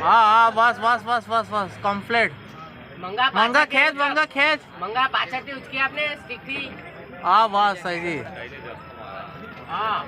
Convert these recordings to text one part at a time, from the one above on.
હા હા બસ બસ બસ બસ બસ કમ્પ્લીટ મંગા મંગા પાછળથી ખેંચ મંગા ખેંચ મંગા પાછળથી ઉચકી આપને સ્ટીકથી હા બસ સહી હા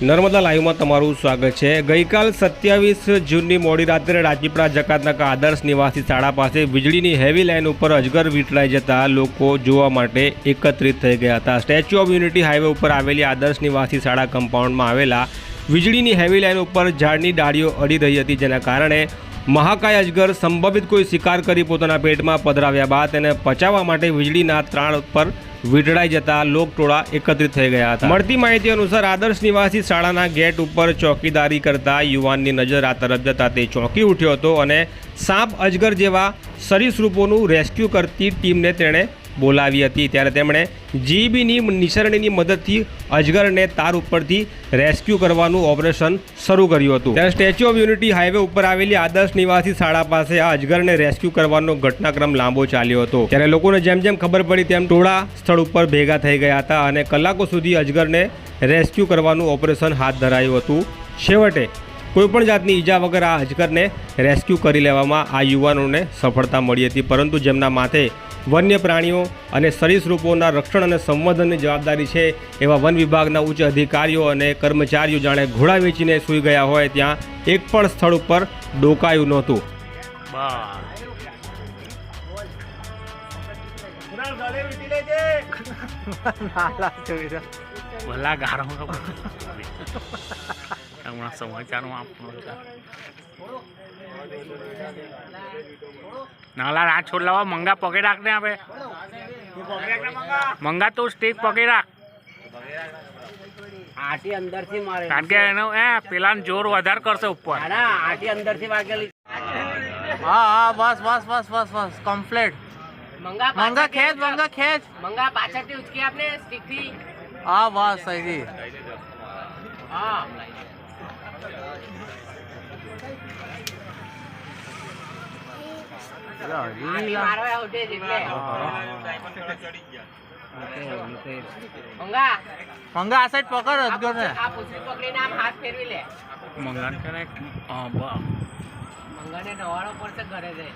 નર્મદા લાઈવમાં તમારું સ્વાગત છે. ગઈકાલ સત્યાવીસ જૂનની મોડી રાત્રે રાજપીપળા જકાતનાકા આદર્શ નિવાસી શાળા પાસે વીજળીની હેવી લાઇન ઉપર અજગર વીંટળાઈ જતા લોકો જોવા માટે એકત્રિત થઈ ગયા હતા. સ્ટેચ્યુ ઓફ યુનિટી હાઈવે ઉપર આવેલી આદર્શ નિવાસી શાળા કમ્પાઉન્ડમાં આવેલા વીજળીની હેવી લાઇન ઉપર ઝાડની ડાળીઓ અડી રહી હતી, જેના કારણે મહાકાય અજગર સંભવિત કોઈ શિકાર કરી પોતાના પેટમાં પધરાવ્યા બાદ તેને પચાવવા માટે વીજળીના ત્રાણ પર વીંટળાઈ જતા લોકટોળા એકત્રિત થઈ ગયા હતા. મળતી માહિતી અનુસાર આદર્શ નિવાસી શાળાના ગેટ ઉપર ચોકીદારી કરતા યુવાનની નજર આ તરફ જતા તે ચોંકી ઉઠ્યો હતો અને સાપ અજગર જેવા સરીસૃપોનું રેસ્ક્યુ કરતી ટીમને તેણે બોલાવી હતી. ત્યારે તેમણે જીબીની નિસરણીની મદદથી અજગરને તાર ઉપરથી રેસ્ક્યુ કરવાનું ઓપરેશન શરૂ કર્યું હતું. ત્યારે સ્ટેચ્યુ ઓફ યુનિટી હાઈવે ઉપર આવેલી આદર્શ નિવાસી શાળા પાસે આ અજગરને રેસ્ક્યુ કરવાનો ઘટનાક્રમ લાંબો ચાલ્યો હતો. ત્યારે લોકોને જેમ જેમ ખબર પડી તેમ ટોળા સ્થળ ઉપર ભેગા થઈ ગયા હતા અને કલાકો સુધી અજગરને રેસ્ક્યુ કરવાનું ઓપરેશન હાથ ધરાયું હતું. છેવટે કોઈપણ જાતની ઈજા વગર આ અજગરને રેસ્ક્યુ કરી લેવામાં આ યુવાનોને સફળતા મળી હતી. પરંતુ જેમના માથે વન્ય પ્રાણીઓ અને સરીસૃપોના રક્ષણ અને સંવર્ધનની જવાબદારી છે એવા વન વિભાગના ઉચ્ચ અધિકારીઓ અને કર્મચારીઓ જાણે ઘોડા વેચીને સૂઈ ગયા હોય ત્યાં એક પણ સ્થળ ઉપર ડોકાયું નહોતું. સમાચારમાં નાલા ના છોડલાવા મંગા પકડી રાખ ને આપણે મંગા તું સ્ટીક પકડી રાખ. આટી અંદરથી મારે. કારણ કે એનો એ પેલા જોર વધારે કરશે ઉપર. આટી અંદરથી વાગેલી. હા હા બસ બસ બસ બસ બસ કમ્પ્લીટ મંગા મંગા ખેંચ મંગા ખેંચ. મંગા પાછળથી ઉચકી આપને સ્ટીકથી હા બસ સહી હા મારવા ઉઠે છે એટલે મંગા. મંગા આ સાઈડ પકડ અજગર ને પકડીને આમ હાથ ફેરવી લે. મંગા ને કરે હા, બ- મંગાને નવાડો પડશે ઘરે જઈ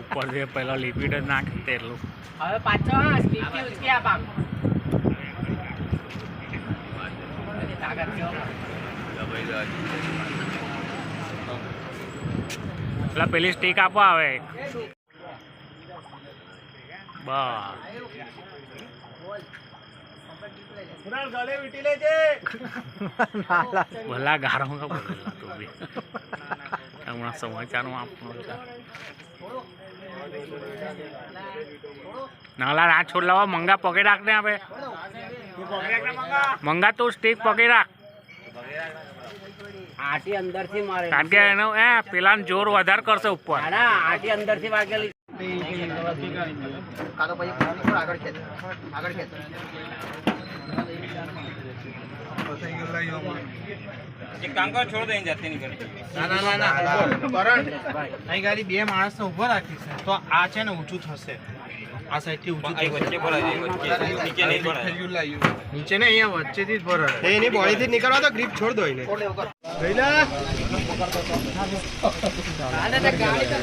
ઉપર જે પેલા લિક્વિડ જ નાખે તેટલું. હવે પાછો હા સ્ટીક ઉચકી આપ આમ. પેલા પેલી સ્ટીક આપો આવે એક. ભલા ગારો તું બી. હમણાં સમાચારમાં આપણો નાલા ના છોડલાવા મંગા પગે રાખ ને આપે મંગા તું સ્ટીક પગે રાખ. આટી અંદરથી મારે. કારણ કે એનો એ પેલા જોર વધારે કરશે ઉપર. ના ના આટી અંદરથી વાગેલી. બે માણસને ઊભો રાખી છે તો આ છે ને ઊંચું થશે. આ સાઈડથી ઊંચું થશે નીચે ને અહીંયા વચ્ચેથી જ ભરાય. એની બોડી થી નીકળવા તો ગ્રીપ છોડ દો એને. ગાડી તો